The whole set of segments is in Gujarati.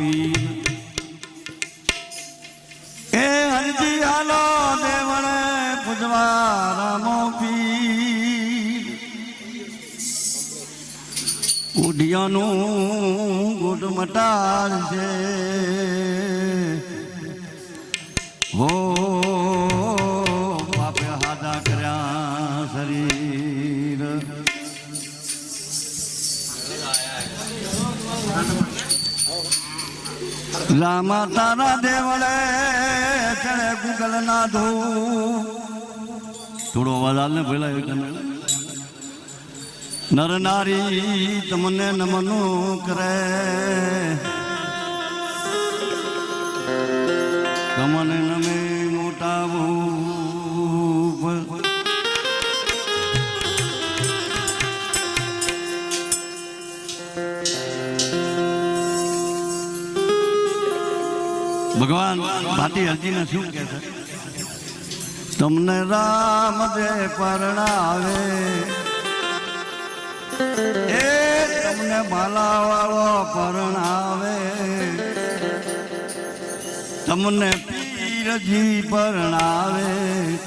પીર એ હરજી હાલો દેવળે પૂજવા રામો પીર ઉડિયાનું ગુડ મટાર છે હો રામા તારા દેવળે ચડે ગુગલ ના ધો થોડો અવાજ હાલ ને પેલા એક. નર નારી તમને નમનું કરે. ભગવાન ભાટી હરજીને શું કે છે? તમને રામ દે પરણાવે. એ તમને માલા વાળો પરણાવે. તમને પીરજી પરણાવે.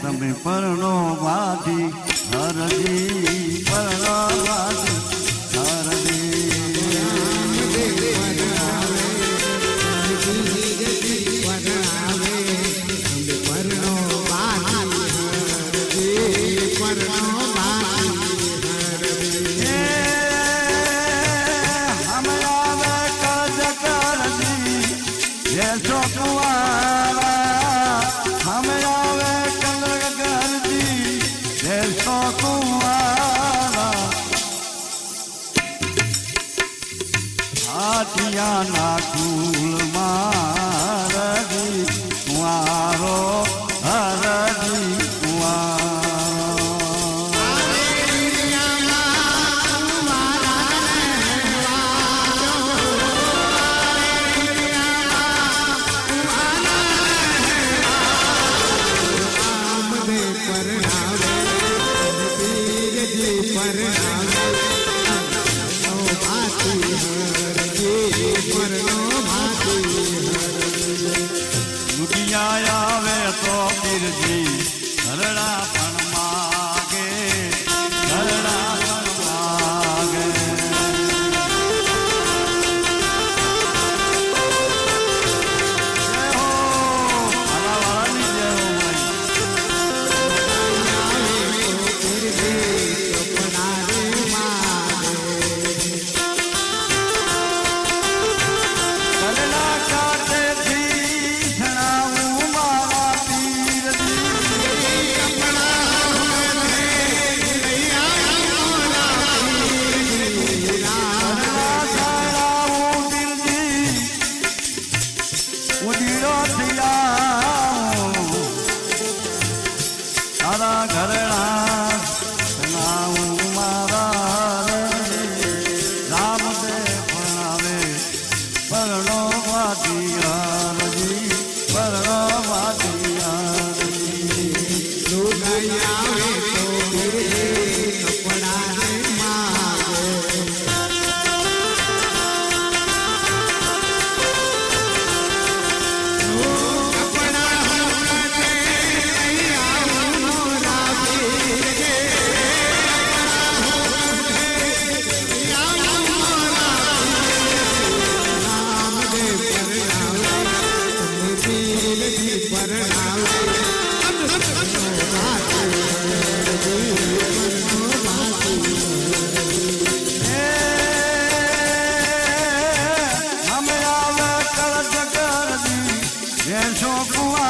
તમે પરણો ભાટી હરજી પરણો ના કુલ Gentle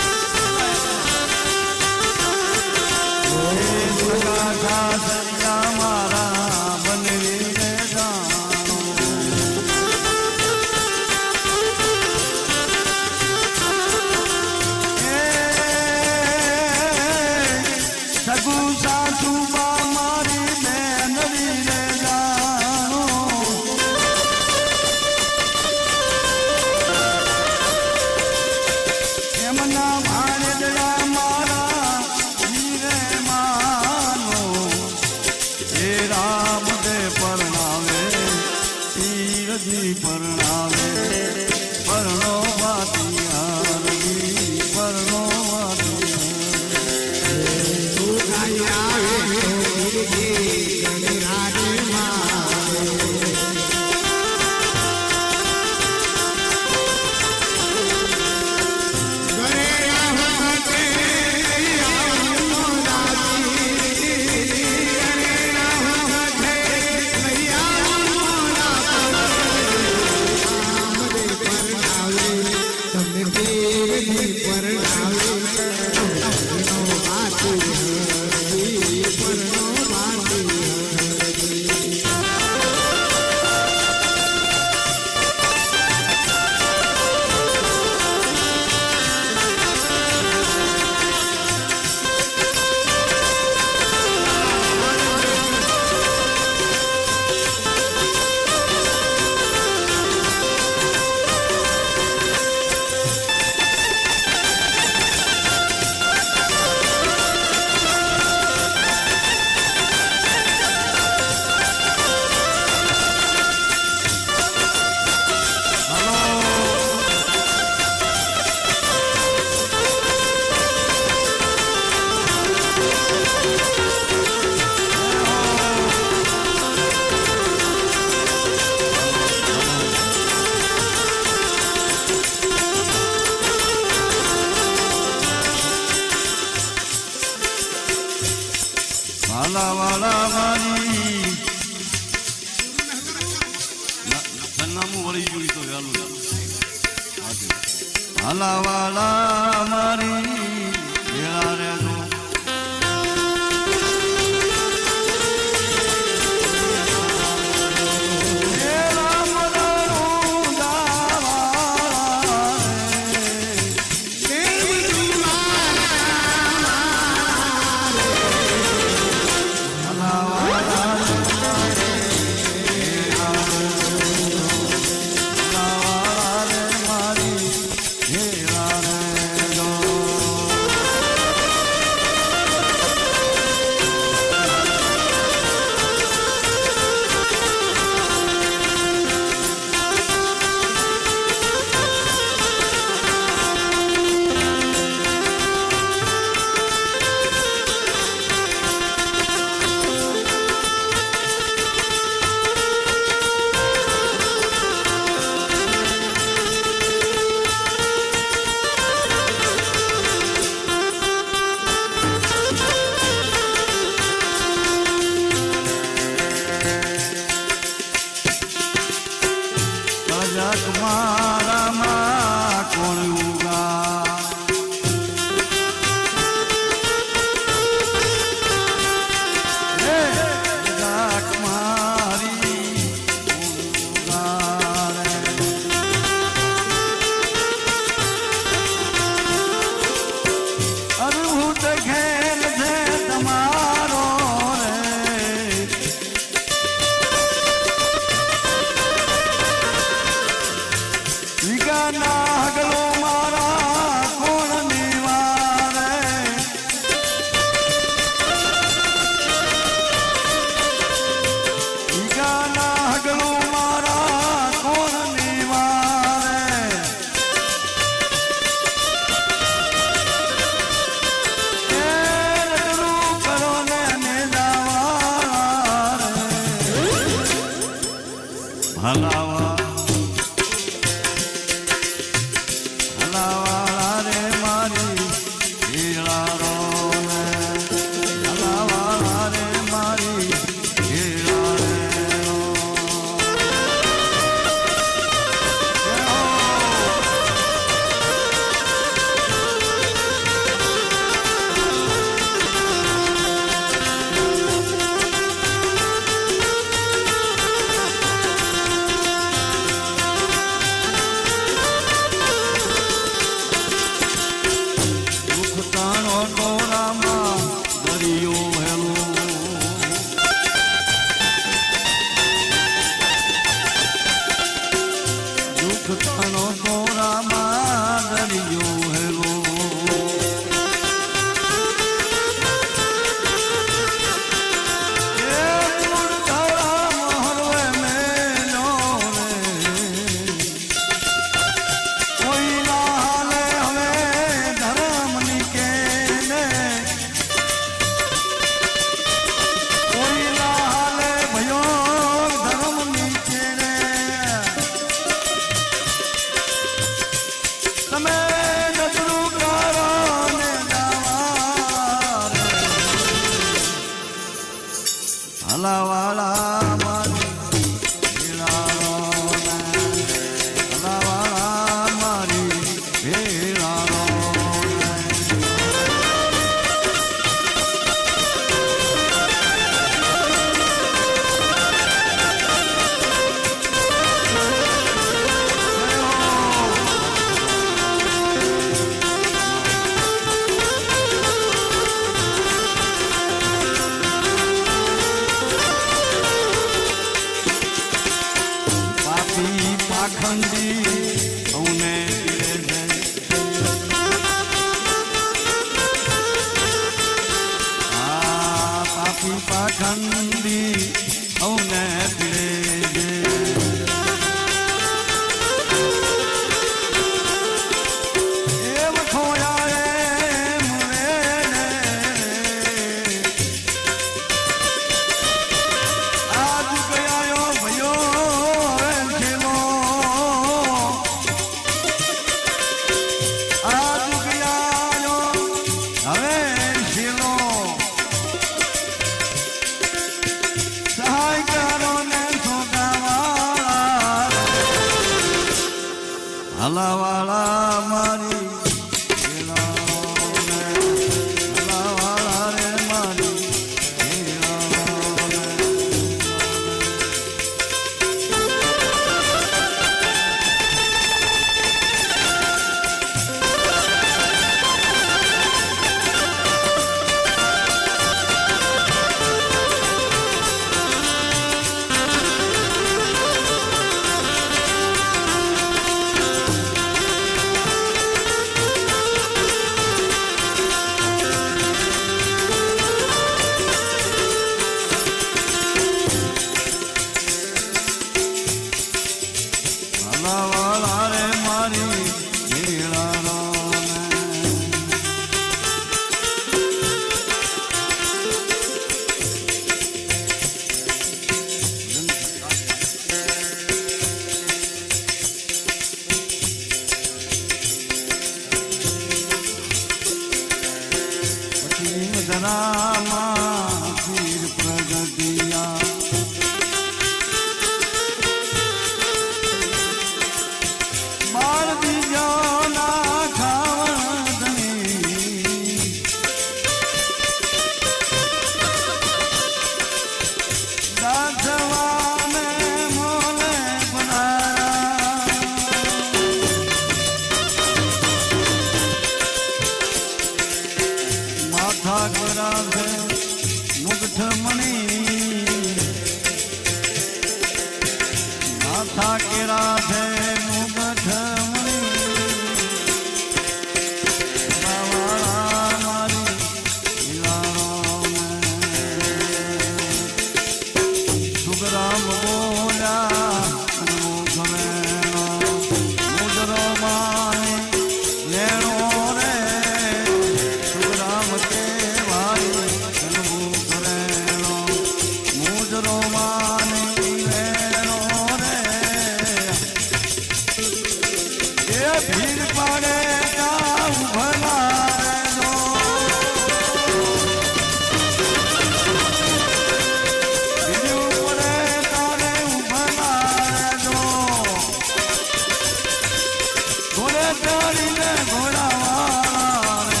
ચડીને ઘોડાવાળા રે.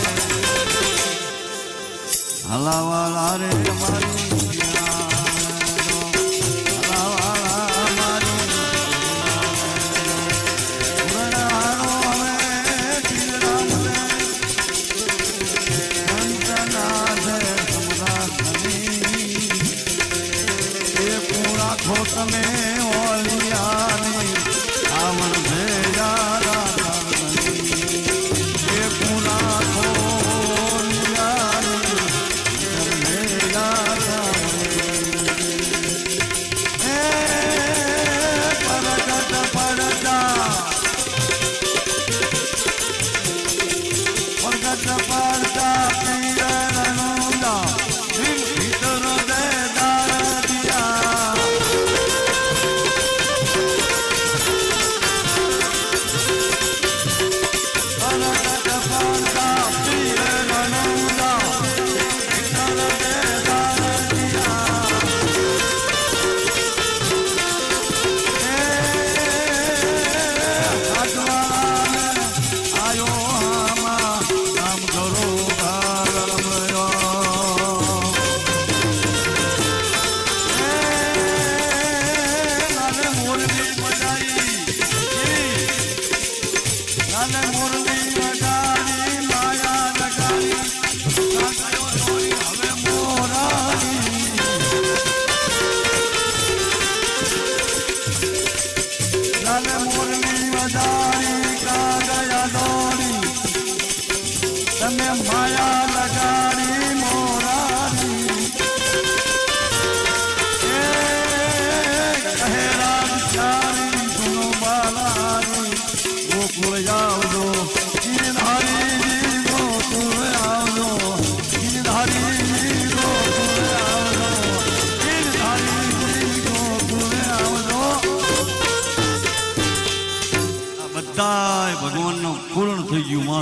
હલાવાળા રે મારી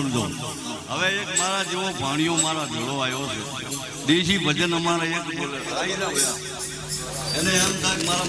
ગયું હવે એક મારા જેવો ભાણિયો મારા જોડો આવ્યો છે. દેશી ભજન અમારા એક બોલે. એને એમ થાય મારા